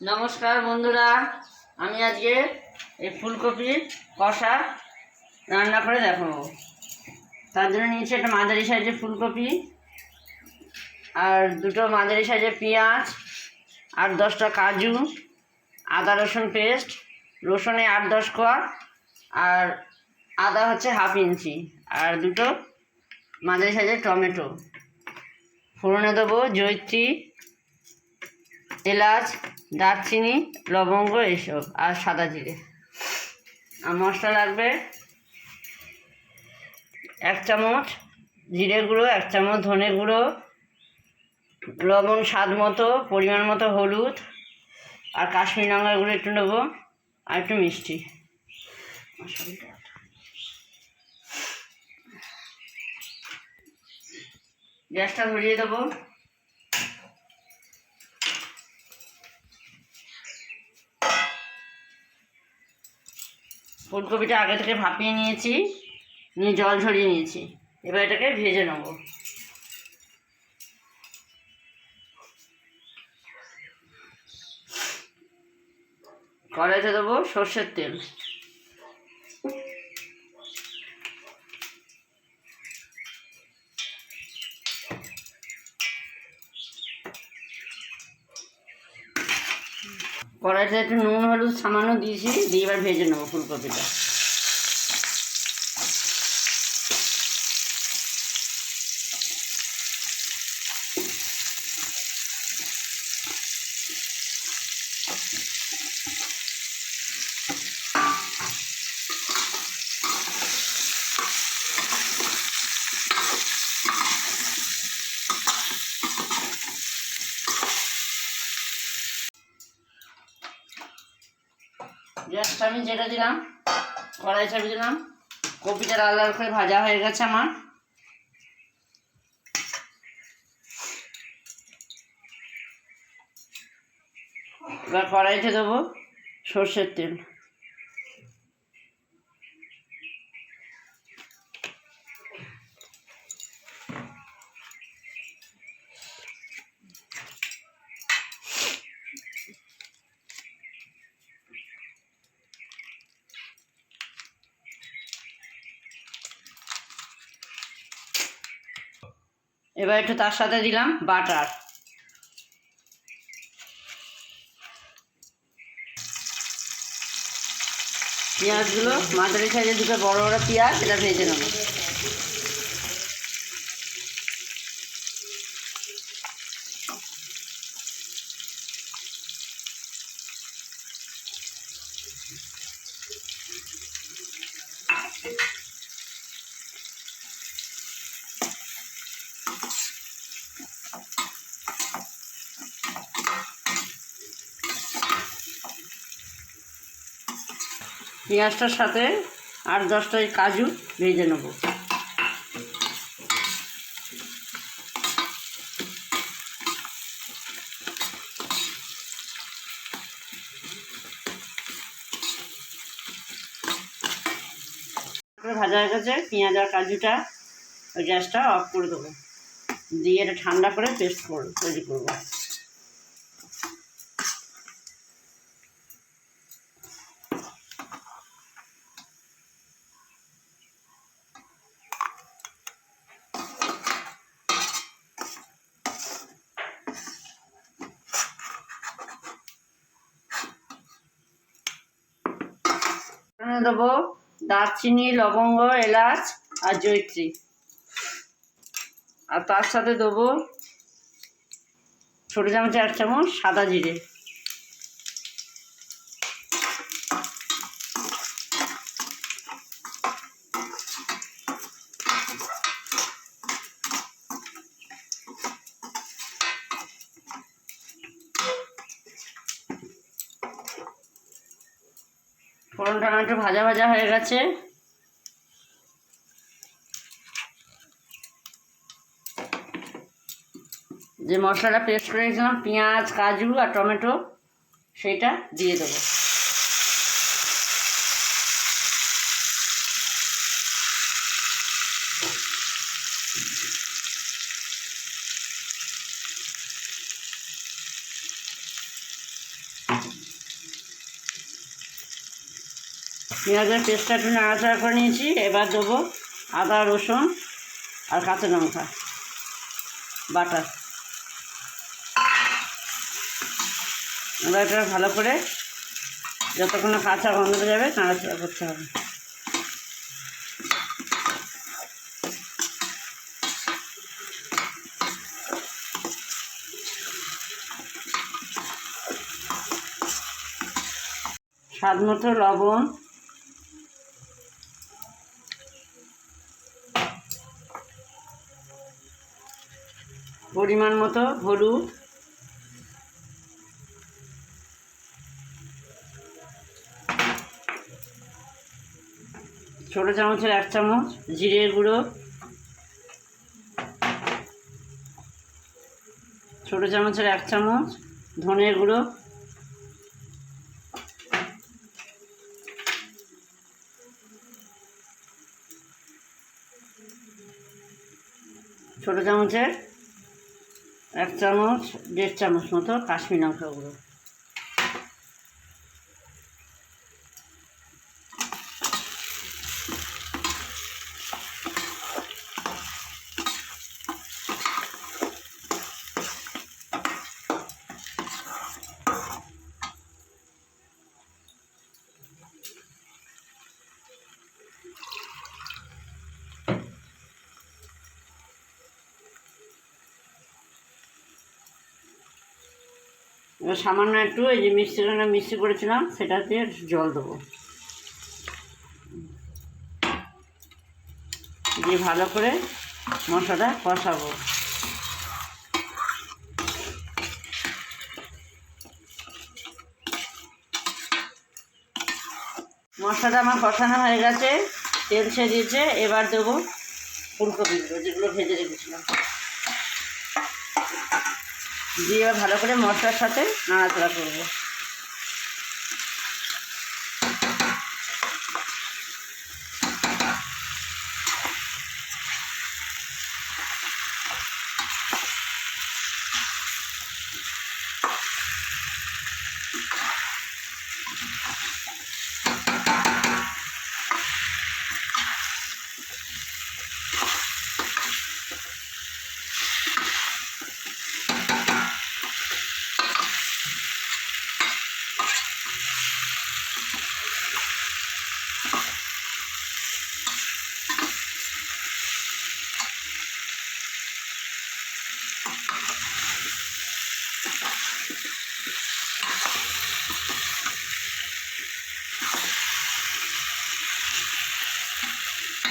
নমস্কার বন্ধুরা, আমি আজকে এই ফুলকপির কষা রান্না করে দেখাবো। তার জন্য নিয়েছি একটা মাঝারি সাইজের ফুলকপি, আর দুটো মাঝারি সাইজের পেঁয়াজ, আর দশটা কাজু, আদা রসুন পেস্ট, রসুনে আট দশ কোয়া, আর আদা হচ্ছে হাফ ইঞ্চি, আর দুটো মাঝারি সাইজের টমেটো। ফোড়নে দেবো জৈত্রী এলাচ, দারচিনি, লবঙ্গ এইসব আর সাদা জিরে। আর মশলা লাগবে এক চামচ জিরে গুঁড়ো, এক চামচ ধনে গুঁড়ো, লবণ স্বাদ মতো, পরিমাণ মতো হলুদ আর কাশ্মীর লঙ্কার গুঁড়ো একটু নেব আর একটু মিষ্টি। গ্যাসটা ধরিয়ে দেবো। ফুলকপিটা আগে থেকে ভাপিয়ে নিয়েছি, নিয়ে জল ঝরিয়ে নিয়েছি। এবার এটাকে ভেজে নেব। কড়াইতে দেবো সর্ষের তেল। কড়াইতে একটু নুন হলুদ সামান্য দিয়েছি দিয়ে এবার ভেজে নেব ফুলকপিটা। আমি যেটা দিলাম, কড়াই চাপি দিলাম, কপিটা লাল লাল করে ভাজা হয়ে গেছে আমার। এবার কড়াইতে দেবো সর্ষের তেল। এবার একটু তার সাথে দিলাম বাটার। পেঁয়াজগুলো মাঝারি সাইজে দুটো বড় বড় পেঁয়াজ, এটা ভেজে নেব। পেঁয়াজটার সাথে আর দশটা কাজু ভেজে নেব। ভাজা হয়ে গেছে, পেঁয়াজ আর কাজুটা ওই গ্যাসটা অফ করে দেবো। দিয়ে এটা ঠান্ডা করে পেস্ট করব তৈরি করব। দেবো দারচিনি, লবঙ্গ, এলাচ আর জৈত্রী আর তার সাথে দেবো ছোটো চামচ এক চামচ সাদা জিরে। ফোড়নটা একটু ভাজা ভাজা হয়ে গেছে। যে মশলাটা পেস্ট করে রেখেছিলাম পেঁয়াজ, কাজু আর টমেটো, সেইটা দিয়ে দেবো। পেঁয়াজের পেস্টটা একটু নাড়াচাড়া করে নিয়েছি, এবার দেবো আদা, রসুন আর কাঁচা লঙ্কা বাটা এবার ভালো করে যতক্ষণ কাঁচা গন্ধ যাবে, নাড়াচাড়া করতে হবে। স্বাদ মতো লবণ পরিমাণ মতো হলুদ। ছোটো চামচের এক চামচ জিরের গুঁড়ো। ছোটো চামচের এক চামচ ধনের গুঁড়ো। ছোটো চামচের এক চামচ দেড় চামচ মতো কাশ্মীর লঙ্কা গুঁড়ো এবার সামান্য একটু এই যে মিক্সিটা মিক্সি করেছিলাম সেটা দিয়ে একটু জল দেবো। দিয়ে ভালো করে মশলাটা কষাবো। মশলাটা আমার কষানো হয়ে গেছে, তেল ছেড়ে দিয়েছে, এবার দেবো ফুলকপিগুলো যেগুলো ভেজে রেখেছিলাম। দিয়ে ভালো করে মশলার সাথে নাড়াচাড়া করব।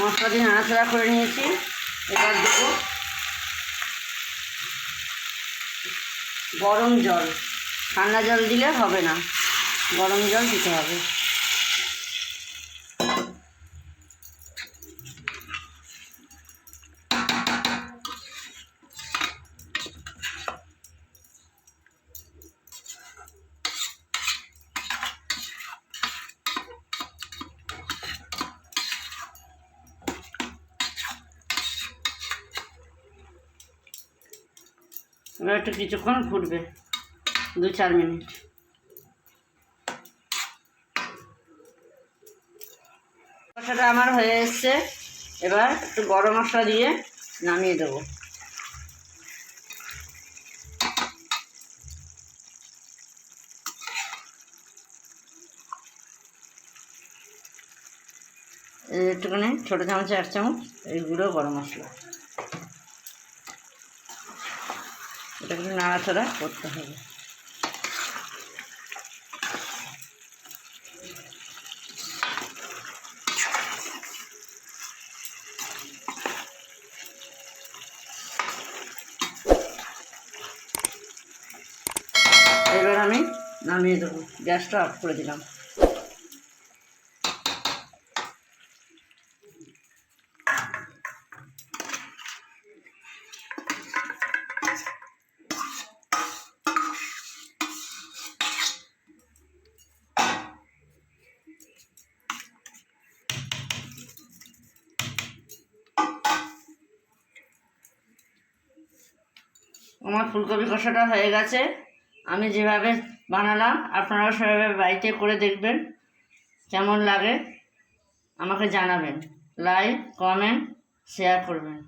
মশলা দিয়ে নাড়াচাড়া করে নিয়েছি। এবার দেবো গরম জল। ঠান্ডা জল দিলে হবে না। গরম জল দিতে হবে। এবার একটু কিছুক্ষণ ফুটবে, দু চার মিনিট। মশলাটা আমার হয়ে এসছে, এবার একটু গরম মশলা দিয়ে নামিয়ে দেবো। এই একটুখানি ছোটো চামচে এক চামচ এইগুলো গরম মশলা। এটা কিন্তু নাড়াচাড়া করতে হবে। এবার আমি নামিয়ে দেবো। গ্যাসটা অফ করে দিলাম। আমার ফুলকপি কষাটা হয়ে গেছে। আমি যেভাবে বানালাম, আপনারাও সেভাবে বাড়িতে করে দেখবেন। কেমন লাগে আমাকে জানাবেন। লাইক, কমেন্ট, শেয়ার করবেন।